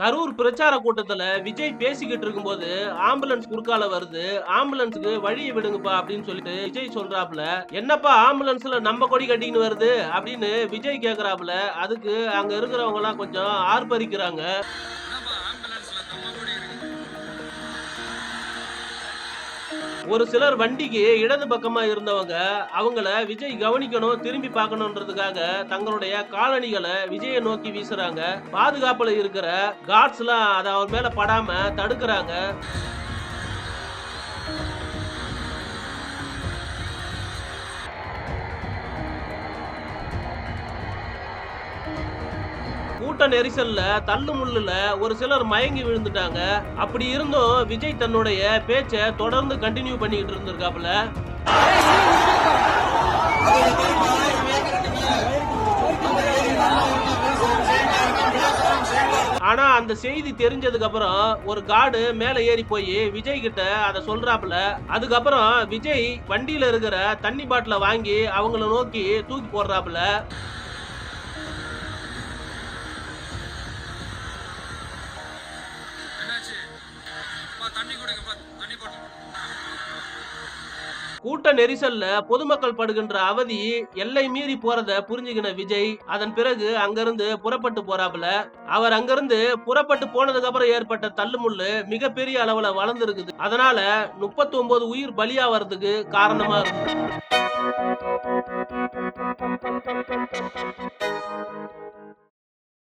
கரூர் பிரச்சார கூட்டத்தில் விஜய் பேசிக்கிட்டு இருக்கும்போது ஆம்புலன்ஸ் குறுக்கால வருது. ஆம்புலன்ஸுக்கு வழியை விடுங்கப்பா அப்படின்னு சொல்லிட்டு விஜய் சொல்றாப்ல என்னப்பா ஆம்புலன்ஸில் நம்ம கொடி கட்டிக்கின்னு வருது? அப்படின்னு விஜய் கேக்குறாப்ல அதுக்கு அங்கே இருக்கிறவங்கலாம் கொஞ்சம் ஆர்ப்பரிக்கிறாங்க. ஒரு சிலர் வண்டிக்கு இடது பக்கமா இருந்தவங்க அவங்கள விஜய் கவனிக்கணும் திரும்பி பார்க்கணுன்றதுக்காக தங்களுடைய காலணிகளை விஜயை நோக்கி வீசுறாங்க. பாதுகாப்புல இருக்கிற கார்ட்ஸ் எல்லாம் அதை அவர் மேல படாம தடுக்கிறாங்க. கூட்ட நெரிசல்ல தள்ளு முள்ளுல ஒரு சிலர் மயங்கி விழுந்துட்டாங்க. அப்படி இருந்தும் விஜய் தன்னுடைய பேச்சை தொடர்ந்து கண்டினியூ பண்ணிக்கிட்டு இருந்திருக்காப்புல. ஆனா அந்த செய்தி தெரிஞ்சதுக்கு அப்புறம் ஒரு காடு மேல ஏறி போய் விஜய் கிட்ட அதை சொல்றாப்புல. அதுக்கப்புறம் விஜய் வண்டியில இருக்கிற தண்ணி பாட்டில வாங்கி அவங்கள நோக்கி தூக்கி போடுறாப்புல. கூட்ட நெரிசல்ல பொதுமக்கள் படுகின்ற அவதி எல்லை மீறி போறத புரிஞ்சுக்கின விஜய். அதன் பிறகு அங்கிருந்து புறப்பட்டு போறாப்புல. அவர் அங்கிருந்து புறப்பட்டு போனதுக்கு அப்புறம் ஏற்பட்ட தள்ளுமுள்ளு மிகப்பெரிய அளவுல வளர்ந்துருக்குது. அதனால 39 உயிர் பலியாவறதுக்கு காரணமா இருக்கு.